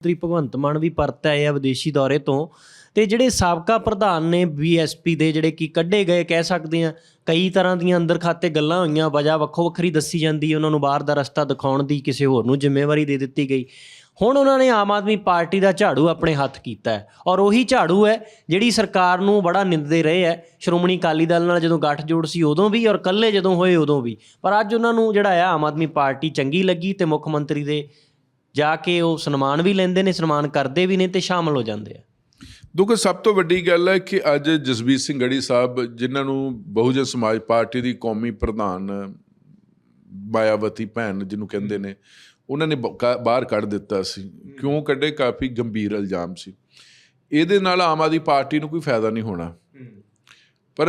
ਮੰਤਰੀ ਭਗਵੰਤ ਮਾਨ ਵੀ ਪਰਤ ਆਏ ਆ ਵਿਦੇਸ਼ੀ ਦੌਰੇ ਤੋਂ। ਤੇ ਜਿਹੜੇ ਸਾਬਕਾ ਪ੍ਰਧਾਨ ਨੇ ਬੀਐਸਪੀ ਦੇ ਜਿਹੜੇ ਕੀ ਕੱਢੇ ਗਏ ਕਹਿ ਸਕਦੇ ਆ, ਕਈ ਤਰ੍ਹਾਂ ਦੀਆਂ ਅੰਦਰ ਖਾਤੇ ਗੱਲਾਂ ਹੋਈਆਂ, ਵਜ੍ਹਾ ਵੱਖੋ ਵੱਖਰੀ ਦੱਸੀ ਜਾਂਦੀ ਉਹਨਾਂ ਨੂੰ ਬਾਹਰ ਦਾ ਰਸਤਾ ਦਿਖਾਉਣ ਦੀ ਕਿਸੇ ਹੋਰ ਨੂੰ ਜ਼ਿੰਮੇਵਾਰੀ ਦੇ ਦਿੱਤੀ ਗਈ। ਹੁਣ ਉਹਨਾਂ ਨੇ ਆਮ ਆਦਮੀ ਪਾਰਟੀ ਦਾ ਝਾੜੂ ਆਪਣੇ ਹੱਥ ਕੀਤਾ ਹੈ ਔਰ ਉਹੀ ਝਾੜੂ ਹੈ ਜਿਹੜੀ ਸਰਕਾਰ ਨੂੰ ਬੜਾ ਨਿੰਦਦੇ ਰਹੇ ਹੈ। ਸ਼੍ਰੋਮਣੀ ਅਕਾਲੀ ਦਲ ਨਾਲ ਜਦੋਂ ਗੱਠਜੋੜ ਸੀ ਉਦੋਂ ਵੀ ਔਰ ਕੱਲੇ ਜਦੋਂ ਹੋਏ ਉਦੋਂ ਵੀ। ਪਰ ਅੱਜ ਉਹਨਾਂ ਨੂੰ ਜਿਹੜਾ ਆ, ਆਮ ਆਦਮੀ ਪਾਰਟੀ ਚੰਗੀ ਲੱਗੀ ਤੇ ਮੁੱਖ ਮੰਤਰੀ ਦੇ ਜਾ ਕੇ ਉਹ ਸਨਮਾਨ ਵੀ ਲੈਂਦੇ ਨੇ, ਸਨਮਾਨ ਕਰਦੇ ਵੀ ਨੇ ਤੇ ਸ਼ਾਮਲ ਹੋ ਜਾਂਦੇ ਆ। ਦੇਖੋ ਸਭ ਤੋਂ ਵੱਡੀ ਗੱਲ ਹੈ ਕਿ ਅੱਜ ਜਸਬੀਰ ਸਿੰਘ ਗੜੀ ਸਾਹਿਬ, ਜਿਨ੍ਹਾਂ ਨੂੰ ਬਹੁਜਨ ਸਮਾਜ ਪਾਰਟੀ ਦੀ ਕੌਮੀ ਪ੍ਰਧਾਨ ਮਾਇਆਵਤੀ ਭੈਣ ਜਿਹਨੂੰ ਕਹਿੰਦੇ ਨੇ, ਉਹਨਾਂ ਨੇ ਬ- ਕਾ- ਬਾਹਰ ਕੱਢ ਦਿੱਤਾ ਸੀ। ਕਿਉਂ ਕੱਢੇ? ਕਾਫੀ ਗੰਭੀਰ ਇਲਜ਼ਾਮ ਸੀ। ਇਹਦੇ ਨਾਲ ਆਮ ਆਦਮੀ ਪਾਰਟੀ ਨੂੰ ਕੋਈ ਫਾਇਦਾ ਨਹੀਂ ਹੋਣਾ। ਪਰ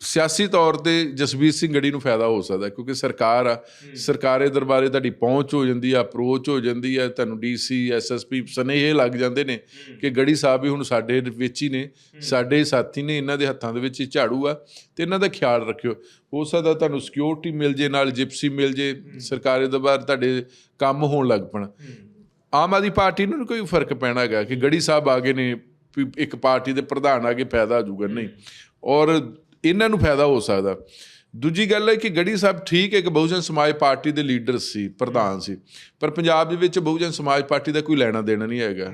ਸਿਆਸੀ ਤੌਰ ਤੇ ਜਸਬੀਰ ਸਿੰਘ ਗੜੀ ਨੂੰ ਫਾਇਦਾ ਹੋ ਸਕਦਾ ਕਿਉਂਕਿ ਸਰਕਾਰ ਆ ਸਰਕਾਰੇ ਦਰਬਾਰੇ ਤੁਹਾਡੀ ਪਹੁੰਚ ਹੋ ਜਾਂਦੀ ਆ ਅਪਰੋਚ ਹੋ ਜਾਂਦੀ ਆ ਤੁਹਾਨੂੰ ਡੀਸੀ ਐਸਐਸਪੀ ਸਨੇਹ ਲੱਗ ਜਾਂਦੇ ਨੇ ਕਿ ਗੜੀ ਸਾਹਿਬ ਵੀ ਹੁਣ ਸਾਡੇ ਵਿੱਚ ਹੀ ਨੇ ਸਾਡੇ ਸਾਥੀ ਨੇ ਇਹਨਾਂ ਦੇ ਹੱਥਾਂ ਦੇ ਵਿੱਚ ਹੀ ਝਾੜੂ ਆ ਤੇ ਇਹਨਾਂ ਦਾ ਖਿਆਲ ਰੱਖਿਓ। ਹੋ ਸਕਦਾ ਤੁਹਾਨੂੰ ਸਿਕਿਉਰਿਟੀ ਮਿਲ ਜੇ ਨਾਲ ਜਿਪਸੀ ਮਿਲ ਜੇ ਸਰਕਾਰੇ ਦਰਬਾਰ ਤੁਹਾਡੇ ਕੰਮ ਹੋਣ ਲੱਗ ਪਣ। ਆਮ ਆਦਮੀ ਪਾਰਟੀ ਨੂੰ ਕੋਈ ਫ਼ਰਕ ਪੈਣਾ ਹੈਗਾ ਕਿ ਗੜੀ ਸਾਹਿਬ ਆ ਗਏ ਨੇ ਇੱਕ ਪਾਰਟੀ ਦੇ ਪ੍ਰਧਾਨ ਆ ਕੇ ਫਾਇਦਾ ਹੋ ਜਾਊਗਾ ਨਹੀਂ। ਔਰ ਇਹਨਾਂ ਨੂੰ ਫਾਇਦਾ ਹੋ ਸਕਦਾ। ਦੂਜੀ ਗੱਲ ਹੈ ਕਿ ਗੜੀ ਸਾਹਿਬ ਠੀਕ ਹੈ ਕਿ ਬਹੁਜਨ ਸਮਾਜ ਪਾਰਟੀ ਦੇ ਲੀਡਰ ਸੀ ਪ੍ਰਧਾਨ ਸੀ। ਪਰ ਪੰਜਾਬ ਦੇ ਵਿੱਚ ਬਹੁਜਨ ਸਮਾਜ ਪਾਰਟੀ ਦਾ ਕੋਈ ਲੈਣਾ ਦੇਣਾ ਨਹੀਂ ਹੈਗਾ।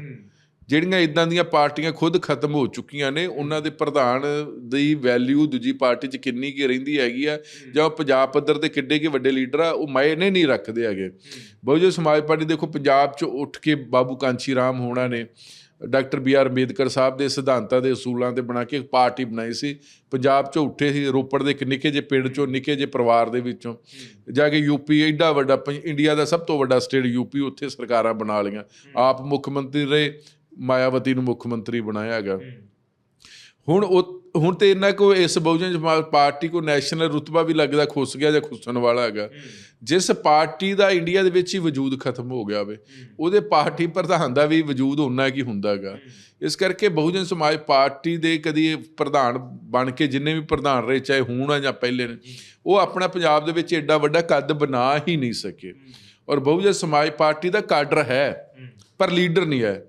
ਜਿਹੜੀਆਂ ਇਦਾਂ ਦੀਆਂ ਪਾਰਟੀਆਂ ਖੁਦ ਖਤਮ ਹੋ ਚੁੱਕੀਆਂ ਨੇ ਉਹਨਾਂ ਦੇ ਪ੍ਰਧਾਨ ਦੀ ਵੈਲਿਊ ਦੂਜੀ ਪਾਰਟੀ 'ਚ ਕਿੰਨੀ ਕੀ ਰਹਿੰਦੀ ਹੈਗੀ ਆ ਜਾਂ ਉਹ ਪੰਜਾਬ ਪੱਧਰ ਤੇ ਕਿੱਡੇ ਕੇ ਵੱਡੇ ਲੀਡਰ ਆ ਉਹ ਮਾਇਨੇ ਨਹੀਂ ਰੱਖਦੇ ਹੈਗੇ। ਬਹੁਜਨ ਸਮਾਜ ਪਾਰਟੀ ਦੇਖੋ ਪੰਜਾਬ 'ਚ ਉੱਠ ਕੇ ਬਾਬੂ ਕਾਂਚੀ ਰਾਮ ਹੋਣਾ ਨੇ doctor B R Ambedkar Sahib ਦੇ ਸਿਧਾਂਤਾਂ ਦੇ ਅਸੂਲਾਂ ਤੇ ਬਣਾ ਕੇ ਇੱਕ ਪਾਰਟੀ ਬਣਾਈ ਸੀ। ਪੰਜਾਬ 'ਚੋਂ ਉੱਠੇ ਸੀ ਰੋਪੜ ਦੇ ਇੱਕ ਨਿੱਕੇ ਜਿਹੇ ਪਿੰਡ 'ਚੋਂ ਨਿੱਕੇ ਜਿਹੇ ਪਰਿਵਾਰ ਦੇ ਵਿੱਚੋਂ। ਜਾ ਕੇ ਯੂਪੀ ਐਡਾ ਵੱਡਾ ਇੰਡੀਆ ਦਾ ਸਭ ਤੋਂ ਵੱਡਾ ਸਟੇਟ ਯੂਪੀ ਉੱਥੇ ਸਰਕਾਰਾਂ ਬਣਾ ਲਈਆਂ। ਆਪ ਮੁੱਖ ਮੰਤਰੀ ਰਹੇ ਮਾਇਆਵਤੀ ਨੂੰ ਮੁੱਖ ਮੰਤਰੀ ਬਣਾਇਆ ਹੈਗਾ ਹੁਣ ਉਹ ਹੁਣ ਤੇ ਇਹਨਾਂ ਕੋ ਇਸ ਬਹੁਜਨ ਸਮਾਜ ਪਾਰਟੀ ਕੋ ਨੈਸ਼ਨਲ ਰੁਤਬਾ ਵੀ ਲੱਗਦਾ ਖੁੱਸ ਗਿਆ ਜਾਂ ਖੁੱਸਣ ਵਾਲਾ ਹੈਗਾ। ਜਿਸ ਪਾਰਟੀ ਦਾ ਇੰਡੀਆ ਦੇ ਵਿੱਚ ਹੀ ਵਜੂਦ ਖਤਮ ਹੋ ਗਿਆ ਵੇ ਉਹਦੇ ਪਾਰਟੀ ਪ੍ਰਧਾਨ ਦਾ ਵੀ ਵਜੂਦ ਉਹਨਾਂ ਕੀ ਹੁੰਦਾ ਹੈਗਾ। ਇਸ ਕਰਕੇ ਬਹੁਜਨ ਸਮਾਜ ਪਾਰਟੀ ਦੇ ਕਦੀ ਪ੍ਰਧਾਨ ਬਣ ਕੇ ਜਿੰਨੇ ਵੀ ਪ੍ਰਧਾਨ ਰਹੇ ਚਾਹੇ ਹੁਣ ਆ ਜਾਂ ਪਹਿਲੇ ਨੇ ਉਹ ਆਪਣਾ ਪੰਜਾਬ ਦੇ ਵਿੱਚ ਐਡਾ ਵੱਡਾ ਕੱਦ ਬਣਾ ਹੀ ਨਹੀਂ ਸਕੇ। ਔਰ ਬਹੁਜਨ ਸਮਾਜ ਪਾਰਟੀ ਦਾ ਕਾਡਰ ਹੈ ਪਰ ਲੀਡਰ ਨਹੀਂ ਹੈ।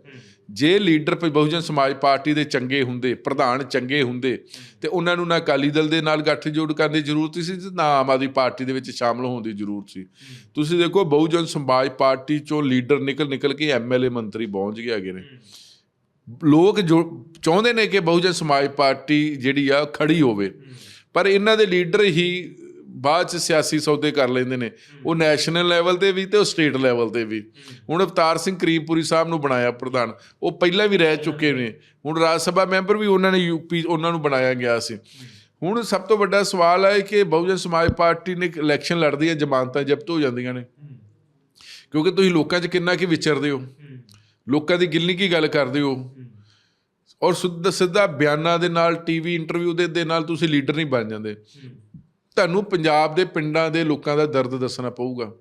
ਜੇ ਲੀਡਰ ਪ- ਬਹੁਜਨ ਸਮਾਜ ਪਾਰਟੀ ਦੇ ਚੰਗੇ ਹੁੰਦੇ, ਪ੍ਰਧਾਨ ਚੰਗੇ ਹੁੰਦੇ, ਤੇ ਉਹਨਾਂ ਨੂੰ ਨਾ ਅਕਾਲੀ ਦਲ ਦੇ ਨਾਲ ਗੱਠਜੋੜ ਕਰਨ ਦੀ ਜ਼ਰੂਰਤ ਸੀ ਤੇ ਨਾ ਆਮ ਆਦਮੀ ਪਾਰਟੀ ਦੇ ਵਿੱਚ ਸ਼ਾਮਲ ਹੋਣ ਦੀ ਜ਼ਰੂਰਤ ਸੀ। ਤੁਸੀਂ ਦੇਖੋ, ਬਹੁਜਨ ਸਮਾਜ ਪਾਰਟੀ ਚੋਂ ਲੀਡਰ ਨਿਕਲ ਨਿਕਲ ਕੇ ਐਮਐਲਏ ਮੰਤਰੀ ਪਹੁੰਚ ਗਏ ਹੈਗੇ ਨੇ। ਲੋਕ ਜੋ ਚਾਹੁੰਦੇ ਨੇ ਕਿ ਬਹੁਜਨ ਸਮਾਜ ਪਾਰਟੀ ਜਿਹੜੀ ਆ ਖੜੀ ਹੋਵੇ। ਪਰ ਇਹਨਾਂ ਦੇ ਲੀਡਰ ਹੀ ਬਾਅਦ ਚ ਸਿਆਸੀ ਸੌਦੇ ਕਰ ਲੈਂਦੇ ਨੇ। ਉਹ ਨੈਸ਼ਨਲ ਲੈਵਲ ਤੇ ਵੀ ਤੇ ਉਹ ਸਟੇਟ ਲੈਵਲ ਤੇ ਵੀ। ਹੁਣ ਅਵਤਾਰ ਸਿੰਘ ਕਰੀਮਪੁਰੀ ਸਾਹਿਬ ਨੂੰ ਬਣਾਇਆ ਪ੍ਰਧਾਨ। ਉਹ ਪਹਿਲਾਂ ਵੀ ਰਹਿ ਚੁੱਕੇ ਨੇ। ਹੁਣ ਰਾਜ ਸਭਾ ਮੈਂਬਰ ਵੀ ਉਹਨਾਂ ਨੇ ਯੂਪੀ ਉਹਨਾਂ ਨੂੰ ਬਣਾਇਆ ਗਿਆ ਸੀ। ਹੁਣ ਸਭ ਤੋਂ ਵੱਡਾ ਸਵਾਲ ਹੈ ਕਿ ਬਹੁਜਨ ਸਮਾਜ ਪਾਰਟੀ ਨੇ ਇਲੈਕਸ਼ਨ ਲੜਦੀ ਹੈ ਜ਼ਮਾਨਤਾਂ ਜ਼ਬਤ ਹੋ ਜਾਂਦੀਆਂ ਨੇ। ਕਿਉਂਕਿ ਤੁਸੀਂ ਲੋਕਾਂ 'ਚ ਕਿੰਨਾ ਕੀ ਵਿਚਰਦੇ ਹੋ। ਲੋਕਾਂ ਦੀ ਗਿਲਨੀ ਕੀ ਗੱਲ ਕਰਦੇ ਹੋ। ਔਰ ਸਿੱਧਾ ਸਿੱਧਾ ਬਿਆਨਾਂ ਦੇ ਨਾਲ ਟੀਵੀ ਇੰਟਰਵਿਊ ਦੇ ਦੇ ਨਾਲ ਤੁਸੀਂ ਲੀਡਰ ਨਹੀਂ ਬਣ ਜਾਂਦੇ। ਤੁਹਾਨੂੰ ਪੰਜਾਬ ਦੇ ਪਿੰਡਾਂ ਦੇ ਲੋਕਾਂ ਦਾ ਦਰਦ ਦੱਸਣਾ ਪਊਗਾ।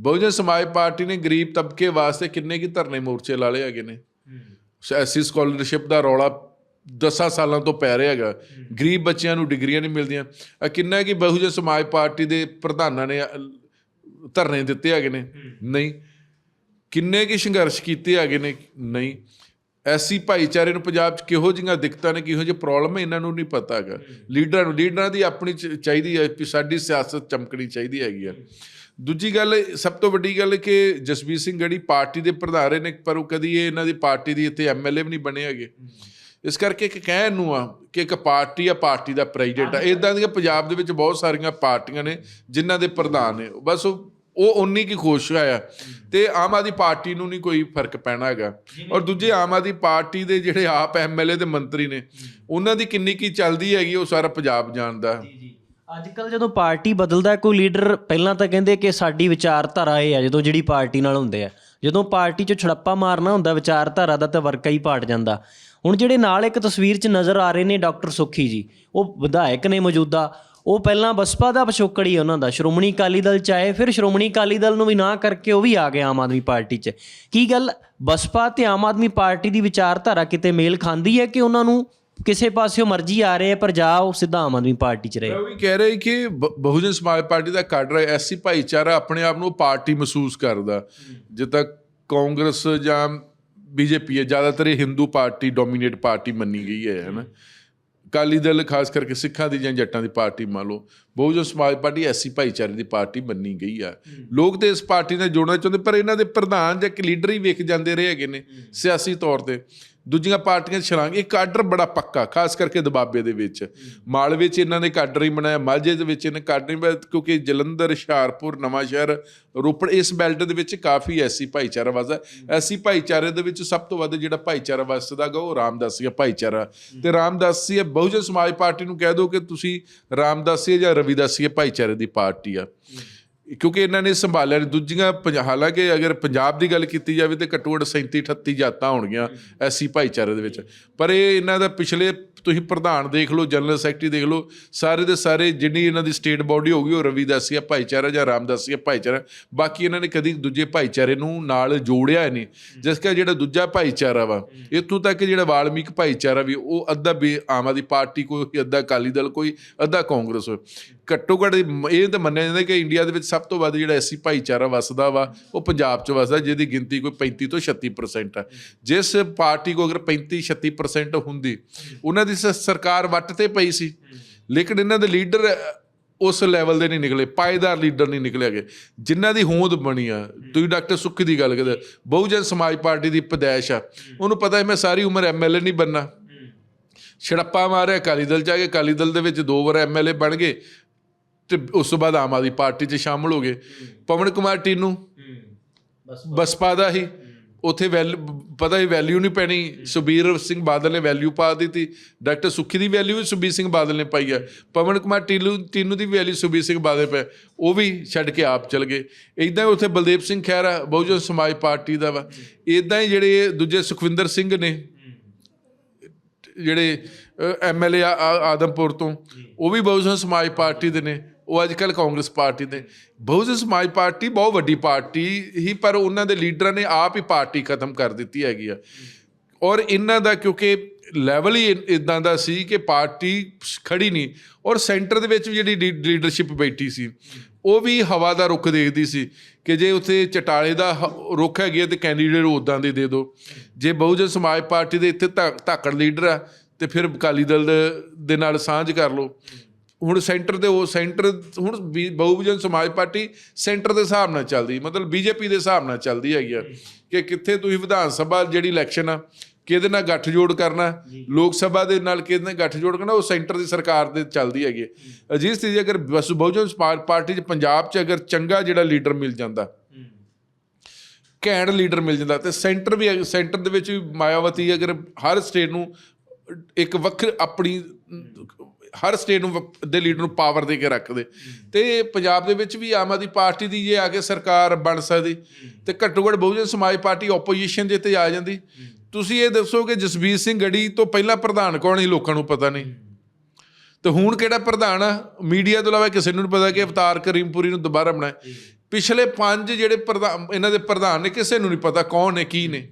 ਬਹੁਜਨ ਸਮਾਜ ਪਾਰਟੀ ਨੇ ਗਰੀਬ ਤਬਕੇ ਵਾਸਤੇ ਕਿੰਨੇ ਕੀ ਧਰਨੇ ਮੋਰਚੇ ਲਾ ਲਏ ਹੈਗੇ ਨੇ। ਐਸਸੀ ਸਕਾਲਰਸ਼ਿਪ ਦਾ ਰੌਲਾ 10 ਸਾਲਾਂ ਤੋਂ ਪੈ ਰਿਹਾ ਹੈਗਾ। ਗਰੀਬ ਬੱਚਿਆਂ ਨੂੰ ਡਿਗਰੀਆਂ ਨਹੀਂ ਮਿਲਦੀਆਂ। ਆ ਕਿੰਨਾ ਕਿ ਬਹੁਜਨ ਸਮਾਜ ਪਾਰਟੀ ਦੇ ਪ੍ਰਧਾਨਾਂ ਨੇ ਧਰਨੇ ਦਿੱਤੇ ਹੈਗੇ ਨੇ? ਨਹੀਂ। ਕਿੰਨੇ ਕੀ ਸੰਘਰਸ਼ ਕੀਤੇ ਹੈਗੇ ਨੇ? ਨਹੀਂ। ਐਸੀ ਭਾਈਚਾਰੇ ਨੂੰ ਪੰਜਾਬ 'ਚ ਕਿਹੋ ਜਿਹੀਆਂ ਦਿੱਕਤਾਂ ਨੇ, ਕਿਹੋ ਜਿਹੇ ਪ੍ਰੋਬਲਮ ਹੈ, ਇਹਨਾਂ ਨੂੰ ਨਹੀਂ ਪਤਾ ਹੈਗਾ। ਲੀਡਰਾਂ ਨੂੰ, ਲੀਡਰਾਂ ਦੀ ਆਪਣੀ ਚ- ਚਾਹੀਦੀ ਹੈ ਕਿ ਸਾਡੀ ਸਿਆਸਤ ਚਮਕਣੀ ਚਾਹੀਦੀ ਹੈਗੀ ਆ ਦੂਜੀ ਗੱਲ, ਸਭ ਤੋਂ ਵੱਡੀ ਗੱਲ ਕਿ ਜਸਬੀਰ ਸਿੰਘ ਗੜੀ ਪਾਰਟੀ ਦੇ ਪ੍ਰਧਾਨ ਰਹੇ ਨੇ, ਪਰ ਉਹ ਕਦੀ ਇਹ ਇਹਨਾਂ ਦੀ ਪਾਰਟੀ ਦੀ ਇੱਥੇ ਐਮਐਲਏ ਵੀ ਨਹੀਂ ਬਣੇ ਹੈਗੇ। ਇਸ ਕਰਕੇ ਇੱਕ ਕਹਿਣ ਨੂੰ ਆ ਕਿ ਇੱਕ ਪਾਰਟੀ ਆ, ਪਾਰਟੀ ਦਾ ਪ੍ਰੈਜ਼ੀਡੈਂਟ ਆ। ਇਦਾਂ ਦੀਆਂ ਪੰਜਾਬ ਦੇ ਵਿੱਚ ਬਹੁਤ ਸਾਰੀਆਂ ਪਾਰਟੀਆਂ ਨੇ, ਜਿਨ੍ਹਾਂ ਦੇ ਪ੍ਰਧਾਨ ਨੇ। ਬਸ ਉਹ ਉਹ ਉਨੀ ਕੀ ਖੁਸ਼ ਹੋਇਆ। ਤੇ ਆਮ ਆਦਮੀ ਪਾਰਟੀ ਨੂੰ ਨਹੀਂ ਕੋਈ ਫ਼ਰਕ ਪੈਣਾ ਹੈਗਾ। ਔਰ ਦੂਜੇ ਆਮ ਆਦਮੀ ਪਾਰਟੀ ਦੇ ਜਿਹੜੇ ਆਪ ਐਮਐਲਏ ਤੇ ਮੰਤਰੀ ਨੇ ਉਹਨਾਂ ਦੀ ਕਿੰਨੀ ਕੀ ਚੱਲਦੀ ਹੈਗੀ ਉਹ ਸਾਰਾ ਪੰਜਾਬ ਜਾਣਦਾ। ਜੀ ਅੱਜ ਕੱਲ ਜਦੋਂ ਪਾਰਟੀ ਬਦਲਦਾ ਕੋਈ ਲੀਡਰ ਪਹਿਲਾਂ ਤਾਂ ਕਹਿੰਦੇ ਕਿ ਸਾਡੀ ਵਿਚਾਰਧਾਰਾ ਇਹ ਹੈ ਜਦੋਂ ਜਿਹੜੀ ਪਾਰਟੀ ਨਾਲ ਹੁੰਦੇ ਆ। ਜਦੋਂ ਪਾਰਟੀ 'ਚ ਛੜੱਪਾ ਮਾਰਨਾ ਹੁੰਦਾ ਵਿਚਾਰਧਾਰਾ ਦਾ ਤਾਂ ਵਰਕਾ ਹੀ ਪਾਟ ਜਾਂਦਾ। ਹੁਣ ਜਿਹੜੇ ਨਾਲ ਇੱਕ ਤਸਵੀਰ 'ਚ ਨਜ਼ਰ ਆ ਰਹੇ ਨੇ ਡਾਕਟਰ ਸੁਖੀ ਜੀ ਉਹ ਵਿਧਾਇਕ ਨੇ ਮੌਜੂਦਾ। ਉਹ ਪਹਿਲਾਂ ਬਸਪਾ ਦਾ ਪਿਛੋਕੜ ਹੀ ਉਹਨਾਂ ਦਾ। ਸ਼੍ਰੋਮਣੀ ਅਕਾਲੀ ਦਲ ਚ ਆਏ, ਫਿਰ ਸ਼੍ਰੋਮਣੀ ਅਕਾਲੀ ਦਲ ਨੂੰ ਵੀ ਨਾ ਕਰਕੇ ਉਹ ਵੀ ਆ ਗਏ ਆਮ ਆਦਮੀ ਪਾਰਟੀ 'ਚ। ਕੀ ਗੱਲ? ਬਸਪਾ ਤੇ ਆਮ ਆਦਮੀ ਪਾਰਟੀ ਦੀ ਵਿਚਾਰਧਾਰਾ ਕਿਤੇ ਮੇਲ ਖਾਂਦੀ ਹੈ ਕਿ ਉਹਨਾਂ ਨੂੰ ਕਿਸੇ ਪਾਸਿਓਂ ਮਰਜ਼ੀ ਆ ਰਹੇ ਹੈ ਪਰ ਜਾ ਉਹ ਸਿੱਧਾ ਆਮ ਆਦਮੀ ਪਾਰਟੀ 'ਚ ਰਹੇ? ਮੈਂ ਵੀ ਕਹਿ ਰਿਹਾ ਕਿ ਬਹੁਜਨ ਸਮਾਜ ਪਾਰਟੀ ਦਾ ਕਾਡਰ ਹੈ ਐਸੀ ਭਾਈਚਾਰਾ ਆਪਣੇ ਆਪ ਨੂੰ ਪਾਰਟੀ ਮਹਿਸੂਸ ਕਰਦਾ। ਜਿੱਦਾਂ ਕਾਂਗਰਸ ਜਾਂ ਬੀਜੇਪੀ ਹੈ, ਜ਼ਿਆਦਾਤਰ ਇਹ ਹਿੰਦੂ ਪਾਰਟੀ, ਡੋਮੀਨੇਟ ਪਾਰਟੀ ਮੰਨੀ ਗਈ ਹੈ ਨਾ? ਅਕਾਲੀ ਦਲ ਖਾਸ ਕਰਕੇ ਸਿੱਖਾਂ ਦੀ ਜਾਂ ਜੱਟਾਂ ਦੀ ਪਾਰਟੀ ਮੰਨ ਲਓ ਬਹੁਜਨ ਸਮਾਜ ਪਾਰਟੀ ਐਸੀ ਭਾਈਚਾਰੇ ਦੀ ਪਾਰਟੀ ਮੰਨੀ ਗਈ ਆ। ਲੋਕ ਤੇ ਇਸ ਪਾਰਟੀ ਨਾਲ ਜੋੜਨਾ ਚਾਹੁੰਦੇ ਪਰ ਇਹਨਾਂ ਦੇ ਪ੍ਰਧਾਨ ਜਾਂ ਕਿ ਲੀਡਰ ਹੀ ਵੇਖ ਜਾਂਦੇ ਰਹੇ ਹੈਗੇ ਨੇ ਸਿਆਸੀ ਤੌਰ ਤੇ। ਦੂਜੀਆਂ ਪਾਰਟੀਆਂ 'ਚ ਛਲਾਂਗ, ਇਹ ਕਾਡਰ ਬੜਾ ਪੱਕਾ, ਖਾਸ ਕਰਕੇ ਦਬਾਬੇ ਦੇ ਵਿੱਚ। ਮਾਲਵੇ 'ਚ ਇਹਨਾਂ ਨੇ ਕਾਡਰ ਹੀ ਬਣਾਇਆ, ਮਾਝੇ ਦੇ ਵਿੱਚ ਇਹਨੇ ਕਾਡਰ ਹੀ ਬਣਾਇਆ, ਕਿਉਂਕਿ ਜਲੰਧਰ, ਹੁਸ਼ਿਆਰਪੁਰ, ਨਵਾਂਸ਼ਹਿਰ, ਰੋਪੜ, ਇਸ ਬੈਲਟ ਦੇ ਵਿੱਚ ਕਾਫੀ ਐਸੀ ਭਾਈਚਾਰਾ ਵਸਦਾ ਐਸੀ ਭਾਈਚਾਰੇ ਦੇ ਵਿੱਚ ਸਭ ਤੋਂ ਵੱਧ ਜਿਹੜਾ ਭਾਈਚਾਰਾ ਵਸਦਾ ਗਾ, ਉਹ ਰਾਮਦਾਸੀਆ ਭਾਈਚਾਰਾ। ਤੇ ਰਾਮਦਾਸੀਆ ਬਹੁਜਨ ਸਮਾਜ ਪਾਰਟੀ ਨੂੰ ਕਹਿ ਦਿਓ ਕਿ ਤੁਸੀਂ ਰਾਮਦਾਸੀਆ ਜਾਂ ਰਵਿਦਾਸੀਆ ਭਾਈਚਾਰੇ ਦੀ ਪਾਰਟੀ ਆ। ਕਿਉਂਕਿ ਇਹਨਾਂ ਨੇ ਸੰਭਾਲਿਆ ਨਹੀਂ। ਦੂਜੀਆਂ ਪੰਜ- ਹਾਲਾਂਕਿ ਅਗਰ ਪੰਜਾਬ ਦੀ ਗੱਲ ਕੀਤੀ ਜਾਵੇ ਤੇ ਘੱਟੋ ਘੱਟ 37 38 ਜਾਤਾਂ ਹੋਣਗੀਆਂ ਐਸੀ ਭਾਈਚਾਰੇ ਦੇ ਵਿੱਚ। ਪਰ ਇਹ ਇਹਨਾਂ ਦਾ ਪਿਛਲੇ, ਤੁਸੀਂ ਪ੍ਰਧਾਨ ਦੇਖ ਲਓ, ਜਨਰਲ ਸੈਕਟਰੀ ਦੇਖ ਲਓ, ਸਾਰੇ ਦੇ ਸਾਰੇ ਜਿੰਨੀ ਇਹਨਾਂ ਦੀ ਸਟੇਟ ਬਾਡੀ ਗਈ, ਉਹ ਰਵਿਦਾਸੀਆ ਭਾਈਚਾਰਾ ਜਾਂ ਰਾਮਦਾਸੀਆ ਭਾਈਚਾਰਾ। ਬਾਕੀ ਇਹਨਾਂ ਨੇ ਕਦੀ ਦੂਜੇ ਭਾਈਚਾਰੇ ਨੂੰ ਨਾਲ ਜੋੜਿਆ ਨਹੀਂ ਜਿਸ ਕਰਕੇ ਜਿਹੜਾ ਦੂਜਾ ਭਾਈਚਾਰਾ ਵਾ, ਇੱਥੋਂ ਤੱਕ ਜਿਹੜਾ ਵਾਲਮੀਕ ਭਾਈਚਾਰਾ ਵੀ, ਉਹ ਅੱਧਾ ਬੇ ਆਮ ਆਦਮੀ ਪਾਰਟੀ ਕੋਈ, ਅੱਧਾ ਅਕਾਲੀ ਦਲ ਕੋਈ, ਅੱਧਾ ਕਾਂਗਰਸ। ਘੱਟੋ ਘੱਟ ਇਹ ਤਾਂ ਮੰਨਿਆ ਜਾਂਦਾ ਕਿ ਇੰਡੀਆ ਦੇ ਵਿੱਚ ਸਭ ਤੋਂ ਵੱਧ ਜਿਹੜਾ ਐਸੀ ਭਾਈਚਾਰਾ ਵਸਦਾ ਵਾ, ਉਹ ਪੰਜਾਬ 'ਚ ਵਸਦਾ, ਜਿਹਦੀ ਗਿਣਤੀ ਕੋਈ 35 ਤੋਂ 36% ਆ। ਜਿਸ ਪਾਰਟੀ ਕੋ ਅਗਰ 35 36% ਹੁੰਦੀ, ਉਹਨਾਂ ਦੀ ਸ- ਸਰਕਾਰ ਵੱਟ ਤੇ ਪਈ ਸੀ। ਲੇਕਿਨ ਇਹਨਾਂ ਦੇ ਲੀਡਰ ਉਸ ਲੈਵਲ ਦੇ ਨਹੀਂ ਨਿਕਲੇ, ਪਾਏਦਾਰ ਲੀਡਰ ਨਹੀਂ ਨਿਕਲੇ ਹੈਗੇ। ਜਿਨ੍ਹਾਂ ਦੀ ਹੋਂਦ ਬਣੀ ਆ, ਤੁਸੀਂ ਡਾਕਟਰ ਸੁੱਖੀ ਦੀ ਗੱਲ ਕਰਦੇ ਬਹੁਜਨ ਸਮਾਜ ਪਾਰਟੀ ਦੀ ਪਦੈਸ਼ ਆ। ਉਹਨੂੰ ਪਤਾ ਹੈ ਮੈਂ ਸਾਰੀ ਉਮਰ ਐਮਐਲਏ ਨਹੀਂ ਬੰਨਾ। ਛੜੱਪਾ ਮਾਰਿਆ, ਅਕਾਲੀ ਦਲ ਜਾ ਕੇ ਅਕਾਲੀ ਦਲ ਦੇ ਵਿੱਚ ਦੋ ਵਾਰ ਐਮਐਲਏ ਬਣ ਗਏ। ਤੇ ਉਸ ਤੋਂ ਬਾਅਦ ਆਮ ਆਦਮੀ ਪਾਰਟੀ 'ਚ ਸ਼ਾਮਲ ਹੋ ਗਏ। ਪਵਨ ਕੁਮਾਰ ਟੀਨੂ ਬਸ ਬਸਪਾ ਦਾ ਹੀ। ਉਥੇ ਵੈਲ, ਪਤਾ ਹੀ ਵੈਲਿਊ ਨਹੀਂ ਪੈਣੀ। ਸੁਬੀਰ ਸਿੰਘ ਬਾਦਲ ਨੇ ਵੈਲਿਊ ਪਾ ਦਿੱਤੀ। ਡਾਕਟਰ ਸੁੱਖੀ ਦੀ ਵੈਲਿਊ ਵੀ ਸੁਬੀਰ ਸਿੰਘ ਬਾਦਲ ਨੇ ਪਾਈ ਹੈ। ਪਵਨ ਕੁਮਾਰ ਟੀਨੂ ਟੀਨੂ ਦੀ ਵੈਲਿਊ ਸੁਬੀਰ ਸਿੰਘ ਬਾਦਲ ਪਏ ਉਹ ਵੀ ਛੱਡ ਕੇ ਆਪ ਚਲ ਗਏ। ਇਦਾਂ ਉਥੇ ਬਲਦੇਵ ਸਿੰਘ ਖਹਿਰਾ, ਬਹੁਜਨ ਸਮਾਜ ਪਾਰਟੀ ਦਾ ਵਾ। ਇਦਾਂ ਹੀ ਜਿਹੜੇ ਦੂਜੇ ਸੁਖਵਿੰਦਰ ਸਿੰਘ ਨੇ, ਜਿਹੜੇ ਐਮਐਲਏ ਆਦਮਪੁਰ ਤੋਂ, ਉਹ ਵੀ ਬਹੁਜਨ ਸਮਾਜ ਪਾਰਟੀ ਦੇ ਨੇ। ਉਹ ਅੱਜ ਕੱਲ ਕਾਂਗਰਸ ਪਾਰਟੀ ਦੇ। ਬਹੁਜਨ ਸਮਾਜ ਪਾਰਟੀ ਬਹੁਤ ਵੱਡੀ ਪਾਰਟੀ ਹੀ, ਪਰ ਉਹਨਾਂ ਦੇ ਲੀਡਰਾਂ ਨੇ ਆਪ ਹੀ ਪਾਰਟੀ ਖਤਮ ਕਰ ਦਿੱਤੀ ਹੈਗੀ ਆ। ਔਰ ਇਹਨਾਂ ਦਾ ਕਿਉਂਕਿ ਲੈਵਲ ਹੀ ਇਦਾਂ ਦਾ ਸੀ ਕਿ ਪਾਰਟੀ ਖੜੀ ਨਹੀਂ। ਔਰ ਸੈਂਟਰ ਦੇ ਵਿੱਚ ਵੀ ਜਿਹੜੀ ਲੀਡਰਸ਼ਿਪ ਬੈਠੀ ਸੀ, ਉਹ ਵੀ ਹਵਾ ਦਾ ਰੁੱਖ ਦੇਖਦੀ ਸੀ ਕਿ ਜੇ ਉੱਥੇ ਚਟਾਲੇ ਦਾ ਹ- ਰੁਖ ਹੈਗੀ ਹੈ ਤੇ ਕੈਂਡੀਡੇਟ ਉਦਾਂ ਦੇ ਦੇ ਦਿਓ ਜੇ ਬਹੁਜਨ ਸਮਾਜ ਪਾਰਟੀ ਦੇ ਇੱਥੇ ਧਾ- ਧਾਕੜ ਲੀਡਰ ਆ, ਤੇ ਫਿਰ ਅਕਾਲੀ ਦਲ ਦੇ- ਦੇ ਨਾਲ ਸਾਂਝ ਕਰ ਲਓ। ਹੁਣ ਸੈਂਟਰ ਦੇ ਉਹ ਸੈਂਟਰ ਹੁਣ ਬੀ- ਬਹੁਜਨ ਸਮਾਜ ਪਾਰਟੀ ਸੈਂਟਰ ਦੇ ਹਿਸਾਬ ਨਾਲ ਚੱਲਦੀ ਮਤਲਬ ਬੀਜੇਪੀ ਦੇ ਹਿਸਾਬ ਨਾਲ ਚੱਲਦੀ ਹੈਗੀ ਆ ਕਿ ਕਿੱਥੇ ਤੁਸੀਂ ਵਿਧਾਨ ਸਭਾ ਜਿਹੜੀ ਇਲੈਕਸ਼ਨ ਆ ਕਿਹਦੇ ਨਾਲ ਗੱਠਜੋੜ ਕਰਨਾ ਲੋਕ ਸਭਾ ਦੇ ਨਾਲ ਕਿਹਦੇ ਨਾਲ ਗੱਠਜੋੜ ਕਰਨਾ ਉਹ ਸੈਂਟਰ ਦੀ ਸਰਕਾਰ ਦੇ ਚੱਲਦੀ ਹੈਗੀ ਹੈ। ਅਜਿਹੀ ਸਥਿਤੀ ਅਗਰ ਬਹੁਜਨ ਸਮਾਜ ਪਾਰਟੀ 'ਚ ਪੰਜਾਬ 'ਚ ਅਗਰ ਚੰਗਾ ਜਿਹੜਾ ਲੀਡਰ ਮਿਲ ਜਾਂਦਾ ਘੈਂਟ ਲੀਡਰ ਮਿਲ ਜਾਂਦਾ ਤੇ ਸੈਂਟਰ ਵੀ ਸੈਂਟਰ ਦੇ ਵਿੱਚ ਵੀ ਮਾਇਆਵਤੀ ਅਗਰ ਹਰ ਸਟੇਟ ਨੂੰ ਇੱਕ ਵੱਖਰ ਆਪਣੀ ਹਰ ਸਟੇਟ ਨੂੰ ਵ- ਦੇ ਲੀਡਰ ਨੂੰ ਪਾਵਰ ਦੇ ਕੇ ਰੱਖਦੇ। ਤੇ ਪੰਜਾਬ ਦੇ ਵਿੱਚ ਵੀ ਆਮ ਆਦਮੀ ਪਾਰਟੀ ਦੀ ਜੇ ਆ ਕੇ ਸਰਕਾਰ ਬਣ ਸਕਦੀ, ਤੇ ਘੱਟੋ ਘੱਟ ਬਹੁਜਨ ਸਮਾਜ ਪਾਰਟੀ ਆਪੋਜੀਸ਼ਨ ਦੇ ਤੇ ਆ ਜਾਂਦੀ। ਤੁਸੀਂ ਇਹ ਦੱਸੋ ਕਿ ਜਸਬੀਰ ਸਿੰਘ ਗੜੀ ਤੋਂ ਪਹਿਲਾਂ ਪ੍ਰਧਾਨ ਕੌਣ ਸੀ ਲੋਕਾਂ ਨੂੰ ਪਤਾ ਨਹੀਂ। ਤੇ ਹੁਣ ਕਿਹੜਾ ਪ੍ਰਧਾਨ ਆ? ਮੀਡੀਆ ਤੋਂ ਇਲਾਵਾ ਕਿਸੇ ਨੂੰ ਨਹੀਂ ਪਤਾ ਕਿ ਅਵਤਾਰ ਕਰੀਮਪੁਰੀ ਨੂੰ ਦੁਬਾਰਾ ਬਣਾਇਆ ਪਿਛਲੇ ਪੰਜ ਜਿਹੜੇ ਪ੍ਰਧਾਨ ਇਹਨਾਂ ਦੇ ਪ੍ਰਧਾਨ ਨੇ, ਕਿਸੇ ਨੂੰ ਨਹੀਂ ਪਤਾ ਕੌਣ ਨੇ, ਕੀ ਨੇ।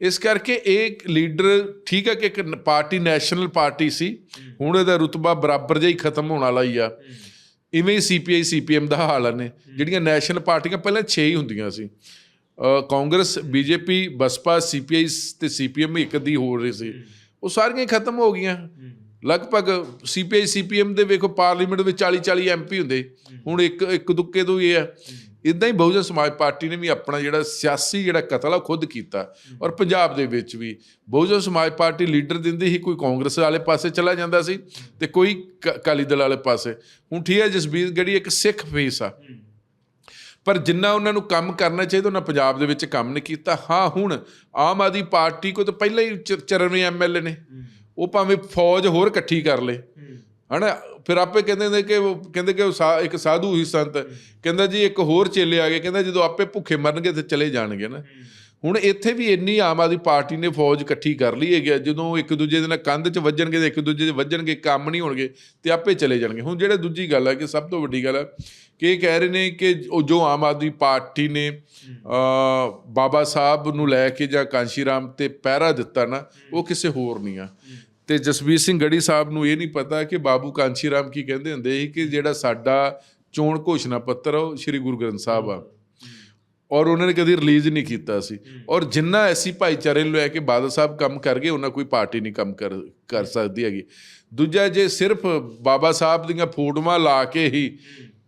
ਇਸ ਕਰਕੇ ਇਹ ਲੀਡਰ ਠੀਕ ਹੈ ਕਿ ਇੱਕ ਪਾਰਟੀ ਨੈਸ਼ਨਲ ਪਾਰਟੀ ਸੀ। ਹੁਣ ਇਹਦਾ ਰੁਤਬਾ ਬਰਾਬਰ ਜਿਹਾ ਹੀ ਖਤਮ ਹੋਣ ਵਾਲਾ ਹੀ ਆ। ਇਵੇਂ ਹੀ ਸੀਪੀਆਈ ਸੀਪੀਐਮ ਦਾ ਹਾਲ ਆ ਨੇ। ਜਿਹੜੀਆਂ ਨੈਸ਼ਨਲ ਪਾਰਟੀਆਂ ਪਹਿਲਾਂ 6 ਹੀ ਹੁੰਦੀਆਂ ਸੀ। ਅ, ਕਾਂਗਰਸ ਬੀਜੇਪੀ ਬਸਪਾ ਸੀਪੀਆਈ ਤੇ ਸੀਪੀਐਮ ਇੱਕ ਦੀ ਹੋ ਰਹੀ ਸੀ। ਉਹ ਸਾਰੀਆਂ ਹੀ ਖਤਮ ਹੋ ਗਈਆਂ। ਲਗਭਗ ਸੀਪੀਆਈ ਸੀਪੀਐਮ ਦੇ ਵੇਖੋ ਪਾਰਲੀਮੈਂਟ ਵਿੱਚ 40 40 ਐਮਪੀ ਹੁੰਦੇ। ਹੁਣ ਇੱਕ ਇੱਕ ਦੁੱਕੇ ਤੋਂ ਹੀ ਇਹ ਆ। ਇਦਾਂ ਹੀ ਬਹੁਜਨ ਸਮਾਜ ਪਾਰਟੀ ਨੇ ਵੀ ਆਪਣਾ ਜਿਹੜਾ ਸਿਆਸੀ ਜਿਹੜਾ ਕਤਲ ਆ ਖੁਦ ਕੀਤਾ। ਔਰ ਪੰਜਾਬ ਦੇ ਵਿੱਚ ਵੀ ਬਹੁਜਨ ਸਮਾਜ ਪਾਰਟੀ ਲੀਡਰ ਦਿੰਦੀ ਸੀ ਕੋਈ ਕਾਂਗਰਸ ਵਾਲੇ ਪਾਸੇ ਚਲਾ ਜਾਂਦਾ ਸੀ ਤੇ ਕੋਈ ਕ- ਅਕਾਲੀ ਦਲ ਵਾਲੇ ਪਾਸੇ। ਹੁਣ ਠੀਕ ਹੈ ਜਸਬੀਰ ਗੜੀ ਇੱਕ ਸਿੱਖ ਫੇਸ ਆ। ਪਰ ਜਿੰਨਾ ਉਹਨਾਂ ਨੂੰ ਕੰਮ ਕਰਨਾ ਚਾਹੀਦਾ ਉਹਨਾਂ ਪੰਜਾਬ ਦੇ ਵਿੱਚ ਕੰਮ ਨਹੀਂ ਕੀਤਾ। ਹਾਂ ਹੁਣ ਆਮ ਆਦਮੀ ਪਾਰਟੀ ਕੋ ਤਾਂ ਪਹਿਲਾਂ ਹੀ 94 ਐਮਐਲਏ ਨੇ। ਉਹ ਭਾਵੇਂ ਫੌਜ ਹੋਰ ਇਕੱਠੀ ਕਰ ਲੇ। ਹਨਾ? ਫਿਰ ਆਪੇ ਕਹਿੰਦੇ ਨੇ ਕਿ ਉਹ ਕਹਿੰਦੇ ਕਿ ਉਹ ਸਾ- ਇੱਕ ਸਾਧੂ ਹੀ ਸੰਤ। ਕਹਿੰਦਾ ਜੀ ਇੱਕ ਹੋਰ ਚੇਲੇ ਆ ਗਏ। ਕਹਿੰਦਾ ਜਦੋਂ ਆਪੇ ਭੁੱਖੇ ਮਰਨਗੇ ਤੇ ਚਲੇ ਜਾਣਗੇ ਨਾ। ਹੁਣ ਇੱਥੇ ਵੀ ਇੰਨੀ ਆਮ ਆਦਮੀ ਪਾਰਟੀ ਨੇ ਫੌਜ ਇਕੱਠੀ ਕਰ ਲਈ ਹੈਗੀ ਆ, ਜਦੋਂ ਇੱਕ ਦੂਜੇ ਦੇ ਨਾਲ ਕੰਧ 'ਚ ਵੱਜਣਗੇ ਤੇ ਇੱਕ ਦੂਜੇ 'ਚ ਵੱਜਣਗੇ ਕੰਮ ਨਹੀਂ ਹੋਣਗੇ ਤੇ ਆਪੇ ਚਲੇ ਜਾਣਗੇ। ਹੁਣ ਜਿਹੜੇ ਦੂਜੀ ਗੱਲ ਹੈ ਕਿ ਸਭ ਤੋਂ ਵੱਡੀ ਗੱਲ ਹੈ ਕਿ ਇਹ ਕਹਿ ਰਹੇ ਨੇ ਕਿ ਉਹ ਜੋ ਆਮ ਆਦਮੀ ਪਾਰਟੀ ਨੇ ਅ ਬਾਬਾ ਸਾਹਿਬ ਨੂੰ ਲੈ ਕੇ ਜਾਂ ਕਾਂਸ਼ੀ ਰਾਮ ਤੇ ਪਹਿਰਾ ਦਿੱਤਾ ਨਾ ਉਹ ਕਿਸੇ ਹੋਰ ਨਹੀਂ ਆ। ਤੇ ਜਸਵੀਰ ਸਿੰਘ ਗੜੀ ਸਾਹਿਬ ਨੂੰ ਇਹ ਨਹੀਂ ਪਤਾ ਕਿ ਬਾਬੂ ਕਾਂਸ਼ੀ ਰਾਮ ਕੀ ਕਹਿੰਦੇ ਹੁੰਦੇ ਸੀ ਕਿ ਜਿਹੜਾ ਸਾਡਾ ਚੋਣ ਘੋਸ਼ਣਾ ਪੱਤਰ ਆ, ਉਹ ਸ੍ਰੀ ਗੁਰੂ ਗ੍ਰੰਥ ਸਾਹਿਬ ਆ। ਔਰ ਉਹਨਾਂ ਨੇ ਕਦੀ ਰਿਲੀਜ਼ ਨਹੀਂ ਕੀਤਾ ਸੀ। ਔਰ ਜਿੰਨਾ ਐਸੀ ਭਾਈਚਾਰੇ ਨੂੰ ਲੈ ਕੇ ਬਾਦਲ ਸਾਹਿਬ ਕੰਮ ਕਰ ਗਏ, ਉਹਨਾਂ ਕੋਈ ਪਾਰਟੀ ਨਹੀਂ ਕੰਮ ਕਰ ਕਰ ਸਕਦੀ ਹੈਗੀ। ਦੂਜਾ ਜੇ ਸਿਰਫ ਬਾਬਾ ਸਾਹਿਬ ਦੀਆਂ ਫੋਟੋਆਂ ਲਾ ਕੇ ਹੀ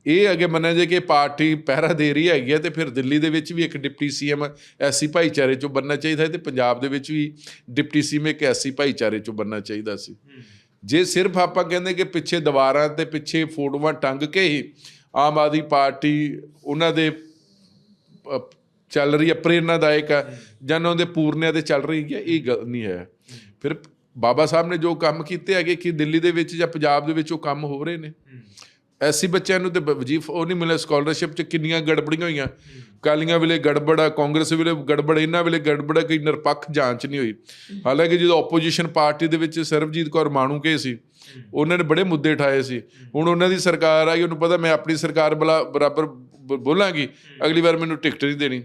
ਇਹ ਅੱਗੇ ਮੰਨਿਆ ਜੇ ਕਿ ਪਾਰਟੀ ਪਹਿਰਾ ਦੇ ਰਹੀ ਹੈਗੀ ਹੈ ਤੇ ਫਿਰ ਦਿੱਲੀ ਦੇ ਵਿੱਚ ਵੀ ਇੱਕ ਡਿਪਟੀ ਸੀਐਮ ਐਸੀ ਭਾਈਚਾਰੇ ਚੋਂ ਬੰਨਣਾ ਚਾਹੀਦਾ ਤੇ ਪੰਜਾਬ ਦੇ ਵਿੱਚ ਵੀ ਡਿਪਟੀ ਸੀਐਮ ਇੱਕ ਐਸੀ ਭਾਈਚਾਰੇ ਚੋਂ ਬੰਨਣਾ ਚਾਹੀਦਾ ਸੀ। ਜੇ ਸਿਰਫ ਆਪਾਂ ਕਹਿੰਦੇ ਕਿ ਪਿੱਛੇ ਦੀਵਾਰਾਂ ਤੇ ਪਿੱਛੇ ਫੋਟੋਆਂ ਟੰਗ ਕੇ ਹੀ ਆਮ ਆਦਮੀ ਪਾਰਟੀ ਉਹਨਾਂ ਦੇ ਚੱਲ ਰਹੀ ਹੈ ਪ੍ਰੇਰਨਾਦਾਇਕ ਹੈ ਜਾਂ ਉਹਨਾਂ ਦੇ ਪੂਰਨਿਆਂ ਤੇ ਚੱਲ ਰਹੀ ਹੈ ਇਹ ਗੱਲ ਨਹੀਂ ਹੈ। ਫਿਰ ਬਾਬਾ ਸਾਹਿਬ ਨੇ ਜੋ ਕੰਮ ਕੀਤੇ ਹੈਗੇ ਕਿ ਦਿੱਲੀ ਦੇ ਵਿੱਚ ਜਾਂ ਪੰਜਾਬ ਦੇ ਵਿੱਚ ਉਹ ਕੰਮ ਹੋ ਰਹੇ ਨੇ। ਐਸੀ ਬੱਚਿਆਂ ਨੂੰ ਤੇ ਬ- ਵਜੀਫ ਉਹ ਨਹੀਂ ਮਿਲਿਆ ਸਕਾਲਰਸ਼ਿਪ ਚ ਕਿੰਨੀਆਂ ਗੜਬੜੀਆਂ ਹੋਈਆਂ। ਕਾਲੀਆਂ ਵੇਲੇ ਗੜਬੜ ਆ ਕਾਂਗਰਸ ਵੇਲੇ ਗੜਬੜ ਇਹਨਾਂ ਵੇਲੇ ਗੜਬੜ ਆ, ਕੋਈ ਨਿਰਪੱਖ ਜਾਂਚ ਨਹੀਂ ਹੋਈ। ਹਾਲਾਂਕਿ ਜਦੋਂ ਆਪੋਜੀਸ਼ਨ ਪਾਰਟੀ ਦੇ ਵਿੱਚ ਸਰਬਜੀਤ ਕੌਰ ਮਾਣੂਕੇ ਸੀ ਉਹਨਾਂ ਨੇ ਬੜੇ ਮੁੱਦੇ ਉਠਾਏ ਸੀ। ਹੁਣ ਉਹਨਾਂ ਦੀ ਸਰਕਾਰ ਆਈ ਉਹਨੂੰ ਪਤਾ ਮੈਂ ਆਪਣੀ ਸਰਕਾਰ ਬਲਾ ਬਰਾਬਰ ਬ- ਬੋਲਾਂਗੀ ਅਗਲੀ ਵਾਰ ਮੈਨੂੰ ਟਿਕਟ ਨਹੀਂ ਦੇਣੀ।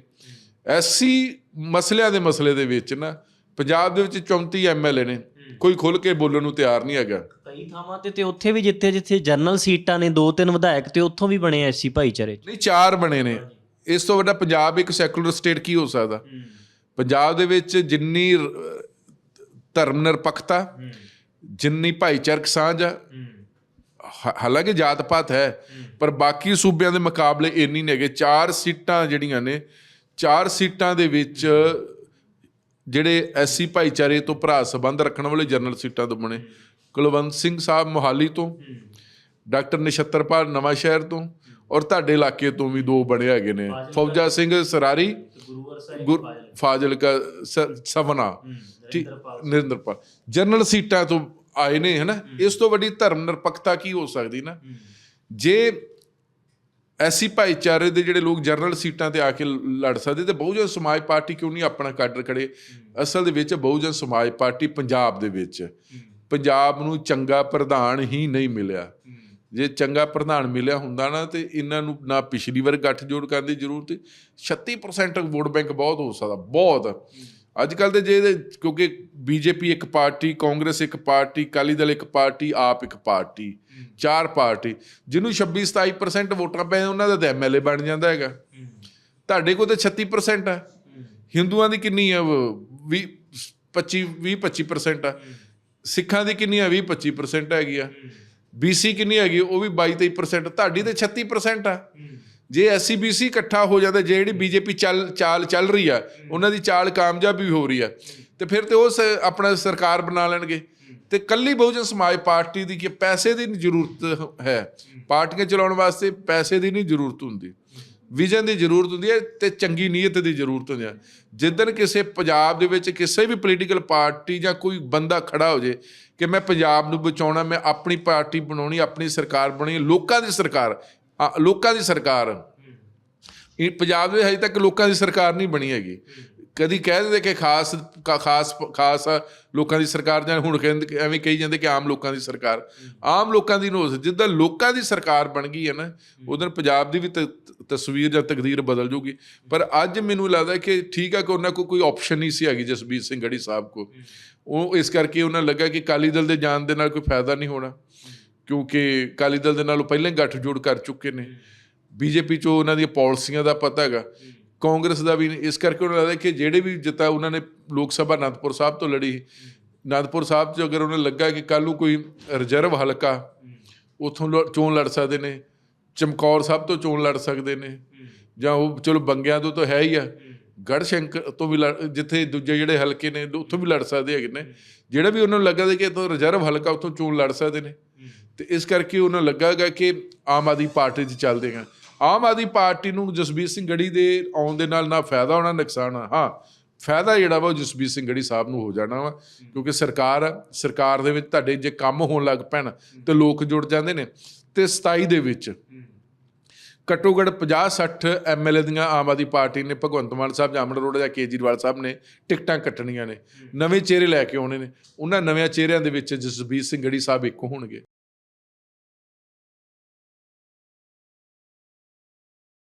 ਐਸੀ ਮਸਲਿਆਂ ਦੇ ਮਸਲੇ ਦੇ ਵਿੱਚ ਨਾ ਪੰਜਾਬ ਦੇ ਵਿੱਚ 34 ਐਮਐਲਏ ਨੇ ਕੋਈ ਖੁੱਲ ਕੇ ਬੋਲਣ ਨੂੰ ਤਿਆਰ ਨਹੀਂ ਹੈਗਾ। ਕਈ ਥਾਵਾਂ ਤੇ ਤੇ ਉੱਥੇ ਵੀ ਜਿੱਥੇ ਜਿੱਥੇ ਜਨਰਲ ਸੀਟਾਂ ਨੇ ਦੋ ਤਿੰਨ ਵਿਧਾਇਕ ਤੇ ਉੱਥੋਂ ਵੀ ਬਣੇ ਐਸੀ ਭਾਈਚਾਰੇ ਚ। ਨਹੀਂ ਚਾਰ ਬਣੇ ਨੇ। ਇਸ ਤੋਂ ਵੱਡਾ ਪੰਜਾਬ ਇੱਕ ਸੈਕੂਲਰ ਸਟੇਟ ਕੀ ਹੋ ਸਕਦਾ? ਪੰਜਾਬ ਦੇ ਵਿੱਚ ਜਿੰਨੀ ਧਰਮ ਨਿਰਪੱਖਤਾ ਜਿੰਨੀ ਭਾਈਚਾਰਕ ਸਾਂਝ ਆ ਹਾਲਾਂਕਿ ਜਾਤ ਪਾਤ ਹੈ ਪਰ ਬਾਕੀ ਸੂਬਿਆਂ ਦੇ ਮੁਕਾਬਲੇ ਇੰਨੀ ਨਹੀਂ ਹੈਗੇ। ਚਾਰ ਸੀਟਾਂ ਜਿਹੜੀਆਂ ਨੇ ਚਾਰ ਸੀਟਾਂ ਦੇ ਵਿੱਚ ਜਿਹੜੇ ਐਸੀ ਭਾਈਚਾਰੇ ਤੋਂ ਭਰਾ ਸੰਬੰਧ ਰੱਖਣ ਵਾਲੇ ਜਨਰਲ ਸੀਟਾਂ ਤੋਂ ਬਣੇ। ਕੁਲਵੰਤ ਸਿੰਘ ਸਾਹਿਬ ਮੋਹਾਲੀ ਤੋਂ ਡਾਕਟਰ ਨਛੱਤਰਪਾਲ ਨਵਾਂ ਸ਼ਹਿਰ ਤੋਂ ਔਰ ਤੁਹਾਡੇ ਇਲਾਕੇ ਤੋਂ ਵੀ ਦੋ ਬਣੇ ਹੈਗੇ ਨੇ। ਫੌਜਾ ਸਿੰਘ ਸਰਾਰੀ ਫਾਜ਼ਿਲਕਾ। ਸ- ਸਵਨਾ ਨਰਿੰਦਰਪਾਲ ਜਨਰਲ ਸੀਟਾਂ ਤੋਂ ਆਏ ਨੇ ਹਨਾ? ਇਸ ਤੋਂ ਵੱਡੀ ਧਰਮ ਨਿਰਪੱਖਤਾ ਕੀ ਹੋ ਸਕਦੀ ਨਾ? ਜੇ ਐਸੀ ਭਾਈਚਾਰੇ ਦੇ ਜਿਹੜੇ ਲੋਕ ਜਨਰਲ ਸੀਟਾਂ ਤੇ ਆ ਕੇ ਲੜ ਸਕਦੇ ਤੇ ਬਹੁਜਨ ਸਮਾਜ ਪਾਰਟੀ ਕਿਉਂ ਨਹੀਂ ਆਪਣਾ ਕਾਡਰ ਖੜੇ? ਅਸਲ ਦੇ ਵਿੱਚ ਬਹੁਜਨ ਸਮਾਜ ਪਾਰਟੀ ਪੰਜਾਬ ਦੇ ਵਿੱਚ। ਪੰਜਾਬ ਨੂੰ ਚੰਗਾ ਪ੍ਰਧਾਨ ਹੀ ਨਹੀਂ ਮਿਲਿਆ। ਜੇ ਚੰਗਾ ਪ੍ਰਧਾਨ ਮਿਲਿਆ ਹੁੰਦਾ ਨਾ ਤੇ ਇਹਨਾਂ ਨੂੰ ਨਾ ਪਿਛਲੀ ਵਾਰ ਗੱਠਜੋੜ ਕਰਨ ਦੀ ਜ਼ਰੂਰਤ 36% ਵੋਟ ਬੈਂਕ ਬਹੁਤ ਹੋ ਸਕਦਾ ਬਹੁਤ। ਅੱਜ ਕੱਲ ਦੇ ਜੇ ਕਿਉਂਕਿ ਬੀਜੇਪੀ ਇੱਕ ਪਾਰਟੀ ਕਾਂਗਰਸ ਇੱਕ ਪਾਰਟੀ ਅਕਾਲੀ ਦਲ ਇੱਕ ਪਾਰਟੀ ਆਪ ਇੱਕ ਪਾਰਟੀ ਚਾਰ ਪਾਰਟੀ ਜਿਹਨੂੰ 26 27% ਵੋਟਾਂ ਪੈ ਉਹਨਾਂ ਦਾ ਤਾਂ ਐਮਐਲਏ ਬਣ ਜਾਂਦਾ ਹੈਗਾ। ਤੁਹਾਡੇ ਕੋਲ ਤਾਂ 36% ਹੈ। ਹਿੰਦੂਆਂ ਦੀ ਕਿੰਨੀ ਹੈ 20 25 20 25% ਆ। ਸਿੱਖਾਂ ਦੀ ਕਿੰਨੀ ਹੈ 20 25% ਹੈਗੀ ਆ। ਬੀਸੀ ਕਿੰਨੀ ਹੈਗੀ? ਉਹ ਵੀ 22 23% ਤੁਹਾਡੀ ਤੇ 36% ਆ। ਜੇ ਐਸਸੀ ਬੀਸੀ ਇਕੱਠਾ ਹੋ ਜਾਂਦਾ ਜਿਹੜੀ ਬੀਜੇਪੀ ਚੱਲ ਚਾਲ ਚੱਲ ਰਹੀ ਆ ਉਹਨਾਂ ਦੀ ਚਾਲ ਕਾਮਯਾਬ ਵੀ ਹੋ ਰਹੀ ਆ। ਤੇ ਫਿਰ ਤੇ ਉਹ ਆਪਣਾ ਸਰਕਾਰ ਬਣਾ ਲੈਣਗੇ। ਤੇ ਕੱਲੀ ਬਹੁਜਨ ਸਮਾਜ ਪਾਰਟੀ ਦੀ ਕਿ ਪੈਸੇ ਦੀ ਨਹੀਂ ਜ਼ਰੂਰਤ ਹੈ। ਪਾਰਟੀਆਂ ਚਲਾਉਣ ਵਾਸਤੇ ਪੈਸੇ ਦੀ ਨਹੀਂ ਜ਼ਰੂਰਤ ਹੁੰਦੀ। ਵਿਜ਼ਨ ਦੀ ਜ਼ਰੂਰਤ ਹੁੰਦੀ ਹੈ ਤੇ ਚੰਗੀ ਨੀਅਤ ਦੀ ਜ਼ਰੂਰਤ ਹੁੰਦੀ ਹੈ। ਜਿੱਦਣ ਕਿਸੇ ਪੰਜਾਬ ਦੇ ਵਿੱਚ ਕਿਸੇ ਵੀ ਪੋਲੀਟੀਕਲ ਪਾਰਟੀ ਜਾਂ ਕੋਈ ਬੰਦਾ ਖੜਾ ਹੋ ਜੇ ਕਿ ਮੈਂ ਪੰਜਾਬ ਨੂੰ ਬਚਾਉਣਾ ਮੈਂ ਆਪਣੀ ਪਾਰਟੀ ਬਣਾਉਣੀ ਆਪਣੀ ਸਰਕਾਰ ਬਣਾਉਣੀ ਲੋਕਾਂ ਦੀ ਸਰਕਾਰ ਲੋਕਾਂ ਦੀ ਸਰਕਾਰ। ਇਹ ਪੰਜਾਬ ਦੇ ਹਜੇ ਤੱਕ ਲੋਕਾਂ ਦੀ ਸਰਕਾਰ ਨਹੀਂ ਬਣੀ ਹੈਗੀ। ਕਦੀ ਕਹਿ ਦਿੰਦੇ ਕਿ ਖਾਸ ਖਾਸ ਖਾਸ ਆ ਲੋਕਾਂ ਦੀ ਸਰਕਾਰ ਜਾਂ ਹੁਣ ਕਹਿੰਦੇ ਐਵੇਂ ਕਹੀ ਜਾਂਦੇ ਕਿ ਆਮ ਲੋਕਾਂ ਦੀ ਸਰਕਾਰ। ਆਮ ਲੋਕਾਂ ਦੀ ਨੋਸ ਜਿੱਦਾਂ ਲੋਕਾਂ ਦੀ ਸਰਕਾਰ ਬਣ ਗਈ ਹੈ ਨਾ ਉਦੋਂ ਪੰਜਾਬ ਦੀ ਵੀ ਤਸਵੀਰ ਜਾਂ ਤਕਦੀਰ ਬਦਲ ਜੂਗੀ। ਪਰ ਅੱਜ ਮੈਨੂੰ ਲੱਗਦਾ ਕਿ ਠੀਕ ਆ ਕਿ ਉਹਨਾਂ ਕੋਲ ਕੋਈ ਆਪਸ਼ਨ ਨਹੀਂ ਸੀ ਹੈਗੀ ਜਸਬੀਰ ਸਿੰਘ ਗੜੀ ਸਾਹਿਬ ਕੋ। ਉਹ ਇਸ ਕਰਕੇ ਉਹਨਾਂ ਨੂੰ ਲੱਗਾ ਕਿ ਕਾਲੀ ਦਲ ਦੇ ਜਾਣ ਦੇ ਨਾਲ ਕੋਈ ਫਾਇਦਾ ਨਹੀਂ ਹੋਣਾ, ਕਿਉਂਕਿ ਕਾਲੀ ਦਲ ਦੇ ਨਾਲ ਉਹ ਪਹਿਲਾਂ ਹੀ ਗੱਠਜੋੜ ਕਰ ਚੁੱਕੇ ਨੇ। ਬੀਜੇਪੀ ਚੋਂ ਉਹਨਾਂ ਦੀਆਂ ਪਾਲਿਸੀਆਂ ਦਾ ਪਤਾ ਹੈਗਾ। ਕਾਂਗਰਸ ਦਾ ਵੀ ਨਹੀਂ। ਇਸ ਕਰਕੇ ਉਹਨਾਂ ਲੱਗਦਾ ਕਿ ਜਿਹੜੇ ਵੀ ਜਿੱਤਾ ਉਹਨਾਂ ਨੇ ਲੋਕ ਸਭਾ ਅਨੰਦਪੁਰ ਸਾਹਿਬ ਤੋਂ ਲੜੀ ਅਨੰਦਪੁਰ ਸਾਹਿਬ 'ਚ ਅਗਰ ਉਹਨਾਂ ਨੂੰ ਲੱਗਾ ਕਿ ਕੱਲ ਨੂੰ ਕੋਈ ਰਿਜ਼ਰਵ ਹਲਕਾ ਉਥੋਂ ਚੋਣ ਲੜ ਸਕਦੇ ਨੇ, ਚਮਕੌਰ ਸਾਹਿਬ ਤੋਂ ਚੋਣ ਲੜ ਸਕਦੇ ਨੇ, ਜਾਂ ਉਹ ਚਲੋ ਬੰਗਿਆਂ ਤੋਂ ਤਾਂ ਹੈ ਹੀ ਆ, ਗੜਸ਼ੰਕਰ ਤੋਂ ਵੀ ਲੜ- ਜਿੱਥੇ ਦੂਜੇ ਜਿਹੜੇ ਹਲਕੇ ਨੇ, ਉੱਥੋਂ ਵੀ ਲੜ ਸਕਦੇ ਹੈਗੇ ਨੇ ਜਿਹੜਾ ਵੀ ਉਹਨਾਂ ਨੂੰ ਲੱਗਾ ਕਿ ਤੋਂ ਰਿਜ਼ਰਵ ਹਲਕਾ ਉੱਥੋਂ ਚੋਣ ਲੜ ਸਕਦੇ ਨੇ, ਤੇ ਇਸ ਕਰਕੇ ਉਹਨਾਂ ਨੂੰ ਲੱਗਾਗਾ ਕਿ ਆਮ ਆਦਮੀ ਪਾਰਟੀ 'ਚ ਚੱਲਦੇ ਹਾਂ ਆਮ ਆਦਮੀ ਪਾਰਟੀ ਨੂੰ ਜਸਬੀਰ ਸਿੰਘ ਗੜੀ ਦੇ ਆਉਣ ਦੇ ਨਾਲ ਨਾ ਫਾਇਦਾ ਹੋਣਾ ਨੁਕਸਾਨ ਆ ਹਾਂ ਫਾਇਦਾ ਜਿਹੜਾ ਵਾ ਉਹ ਜਸਬੀਰ ਸਿੰਘ ਗੜੀ ਸਾਹਿਬ ਨੂੰ ਹੋ ਜਾਣਾ ਵਾ ਕਿਉਂਕਿ ਸਰਕਾਰ ਆ, ਸਰਕਾਰ ਦੇ ਵਿੱਚ ਤੁਹਾਡੇ ਜੇ ਕੰਮ ਹੋਣ ਲੱਗ ਪੈਣ ਤੇ ਲੋਕ ਜੁੜ ਜਾਂਦੇ ਨੇ। ਤੇ 27 ਦੇ ਵਿੱਚ ਘੱਟੋ ਘੱਟ 50 60 ਐਮਐਲਏ ਦੀਆਂ ਆਮ ਆਦਮੀ ਪਾਰਟੀ ਨੇ ਭਗਵੰਤ ਮਾਨ ਸਾਹਿਬ ਜਾਮਣ ਰੋਡ ਜਾਂ ਕੇਜਰੀਵਾਲ ਸਾਹਿਬ ਨੇ ਟਿਕਟਾਂ ਕੱਟਣੀਆਂ ਨੇ ਨਵੇਂ ਚਿਹਰੇ ਲੈ ਕੇ ਆਉਣੇ ਨੇ। ਉਹਨਾਂ ਨਵੇਂ ਚਿਹਰਿਆਂ ਦੇ ਵਿੱਚ ਜਸਬੀਰ ਸਿੰਘ ਗੜੀ ਸਾਹਿਬ ਇੱਕ ਹੋਣਗੇ।